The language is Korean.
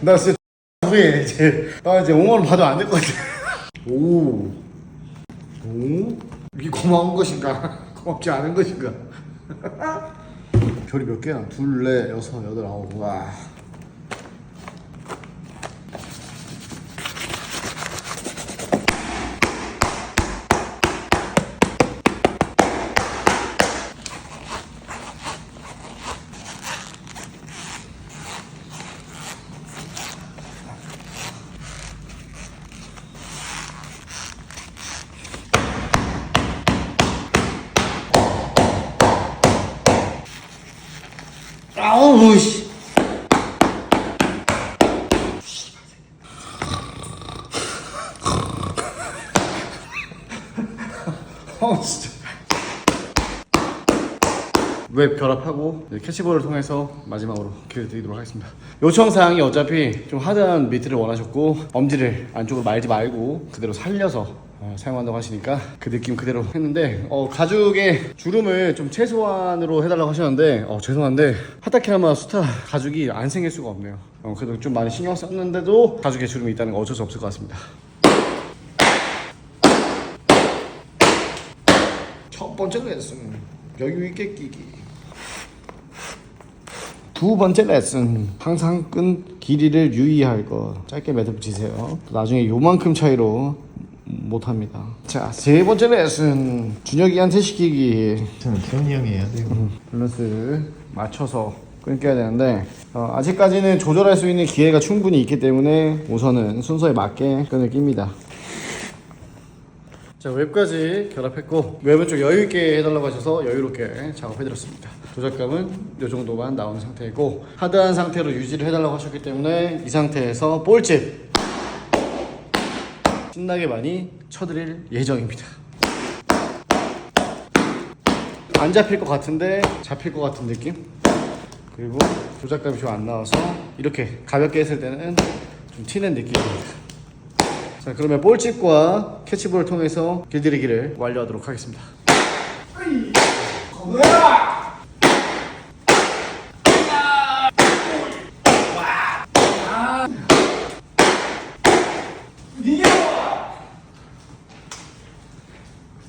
나 진짜 후회 이제 나 이제 5만 원 받으면 안될 것 같아. 오, 오, 이게 고마운 것인가? 고맙지 않은 것인가? 별이 몇 개야? 둘, 넷, 여섯, 여덟, 아홉. 와. 아우 씨. 웹 결합하고 이제 캐치볼을 통해서 마지막으로 기회 드리도록 하겠습니다. 요청 사항이 어차피 좀 하드한 미트를 원하셨고 엄지를 안쪽으로 말지 말고 그대로 살려서 어, 사용한다고 하시니까 그 느낌 그대로 했는데 어, 가죽의 주름을 좀 최소한으로 해달라고 하셨는데 어, 죄송한데 하타케라마 수타 가죽이 안 생길 수가 없네요. 어, 그래도 좀 많이 신경 썼는데도 가죽에 주름이 있다는 거 어쩔 수 없을 것 같습니다. 첫 번째 레슨 여유 있게 끼기. 두 번째 레슨 항상 끈 길이를 유의할 것. 짧게 매듭 지세요. 나중에 요만큼 차이로 못합니다. 자세 번째 레슨 준혁이한테 시키기. 저는 태훈이 형이 해야 돼요. 밸런스 맞춰서 끊겨야 되는데 어, 아직까지는 조절할 수 있는 기회가 충분히 있기 때문에 우선은 순서에 맞게 끈을 낍니다 자 웹까지 결합했고 웹은 좀 여유 있게 해달라고 하셔서 여유롭게 작업해드렸습니다. 조작감은 이 정도만 나오는 상태이고 하드한 상태로 유지를 해달라고 하셨기 때문에 이 상태에서 볼집 신나게 많이 쳐드릴 예정입니다. 안 잡힐 것 같은데 잡힐 것 같은 느낌? 그리고 조작감이 좀 안 나와서 이렇게 가볍게 했을 때는 좀 튀는 느낌입니다 자 그러면 볼집과 캐치볼을 통해서 길들이기를 완료하도록 하겠습니다 이게